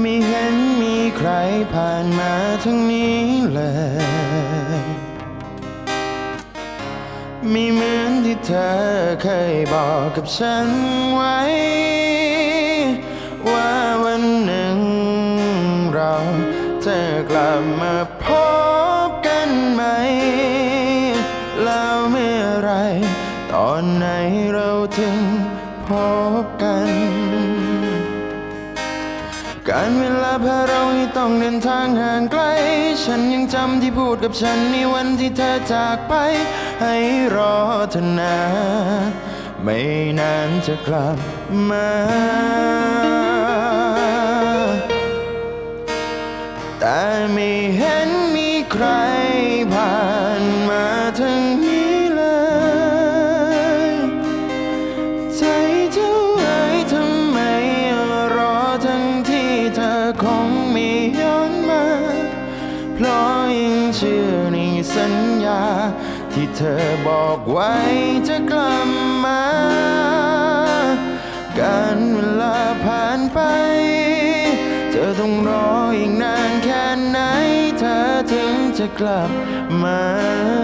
ไม่เห็นมีใครผ่านมาทั้งนี้เลย ไม่เหมือนที่เธอเคยบอกกับฉันไว้ ว่าวันหนึ่งเราจะกลับมาพบกันไหม แล้วเมื่อไร ตอนไหนเราถึงพบกัน การเวลาพาเราให้ต้องเดินทางห่างไกล ฉันยังจำที่พูดกับฉันในวันที่เธอจากไป ให้รอเธอนาไม่นานจะกลับมาแต่ไม่เห็นมีใครผ่านมาทาง คงไม่ย้อนมา เพราะยังเชื่อในสัญญา ที่เธอบอกไว้จะกลับมา การเวลาผ่านไป เธอต้องรออีกนานแค่ไหนเธอถึงจะกลับมา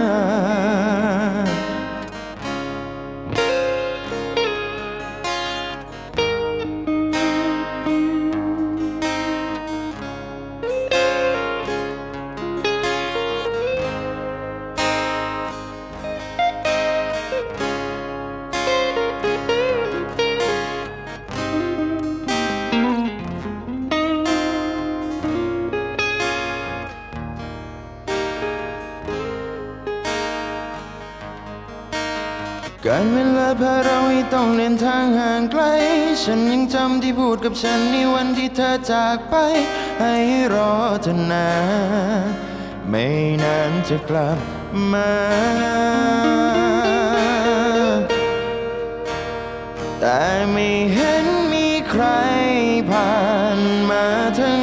การเวลาพาเราให้ต้องเดินทางห่างไกล ฉันยังจำที่พูดกับฉันในวันที่เธอจากไป ให้รอเธอนาไม่นานจะกลับมา แต่ไม่เห็นมีใครผ่านมาทาง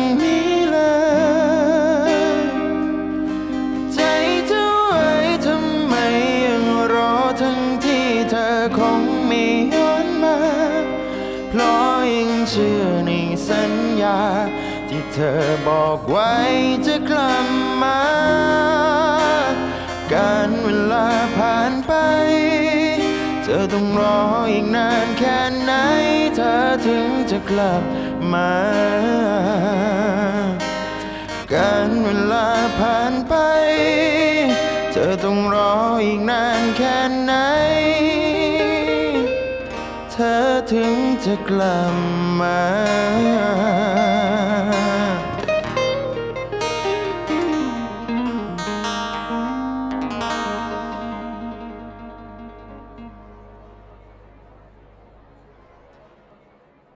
เชื่อในสัญญา ที่เธอบอกไว้จะกลับมา การเวลาผ่านไป เธอต้องรออีกนานแค่ไหน เธอถึงจะกลับมา การเวลาผ่านไป เธอต้องรออีกนานแค่ไหน ถึงจะกลับมา